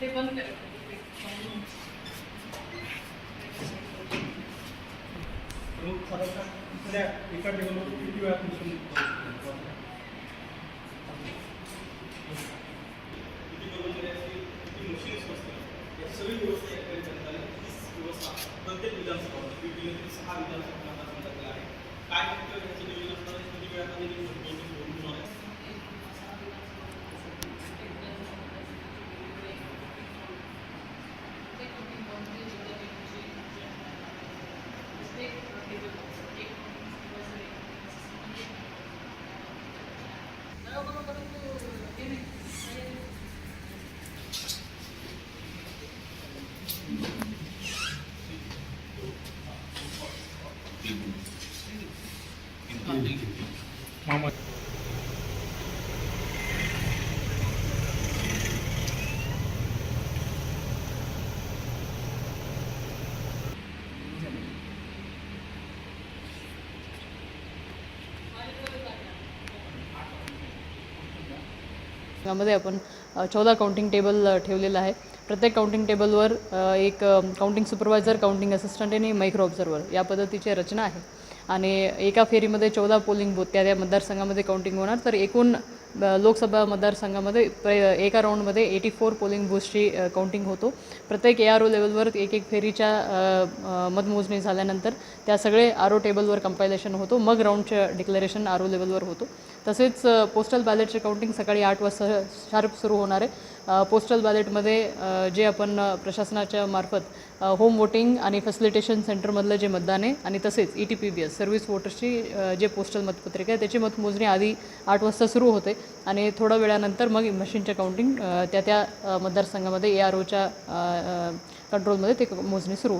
ते बंद करा मग साधारणतः इथल्या एका टेबलवर किती वेळा मिशन किती कर्मचारी असतील किती मशीन्स असतील या सगळी व्यवस्था या ठिकाणी करण्यात आली हीच व्यवस्था प्रत्येक विधानसभा विधान सहा विधानसभा यामध्ये आपण चौदा काउंटिंग टेबल ठेवलेलं आहे. प्रत्येक काउंटिंग टेबलवर एक काउंटिंग सुपरवायझर काउंटिंग असिस्टंट आणि मायक्रो ऑब्झर्वर या पद्धतीची रचना आहे. आणि एका फेरीमध्ये चौदा पोलिंग बूथ त्या त्या मतदारसंघामध्ये काउंटिंग होणार. तर एकूण लोकसभा मतदारसंघामध्ये एका राऊंडमध्ये एटी फोर पोलिंग बूथची काउंटिंग होतो. प्रत्येक ए आर ओ लेवलवर एक एक फेरीच्या मतमोजणी झाल्यानंतर त्या सगळे आर ओ टेबलवर कंपायलेशन होतो. मग राऊंडचं डिक्लेरेशन आर ओ लेवलवर होतो. तसेच पोस्टल बॅलेटचे काउंटिंग सकाळी आठ वाजता शार्प सुरू होणार आहे. पोस्टल बॅलेटमध्ये जे आपण प्रशासनाच्या मार्फत होम वोटिंग आणि फॅसिलिटेशन सेंटरमधलं जे मतदान आहे आणि तसेच E T P B S service वोटर्सची जे पोस्टल मतपत्रिका आहे त्याची मतमोजणी आधी आठ वाजता सुरू होते. आणि थोड्या वेळानंतर मग मशीनच्या काउंटिंग त्या त्या मतदारसंघामध्ये ए आर ओच्या कंट्रोलमध्ये ते मोजणी सुरू होते.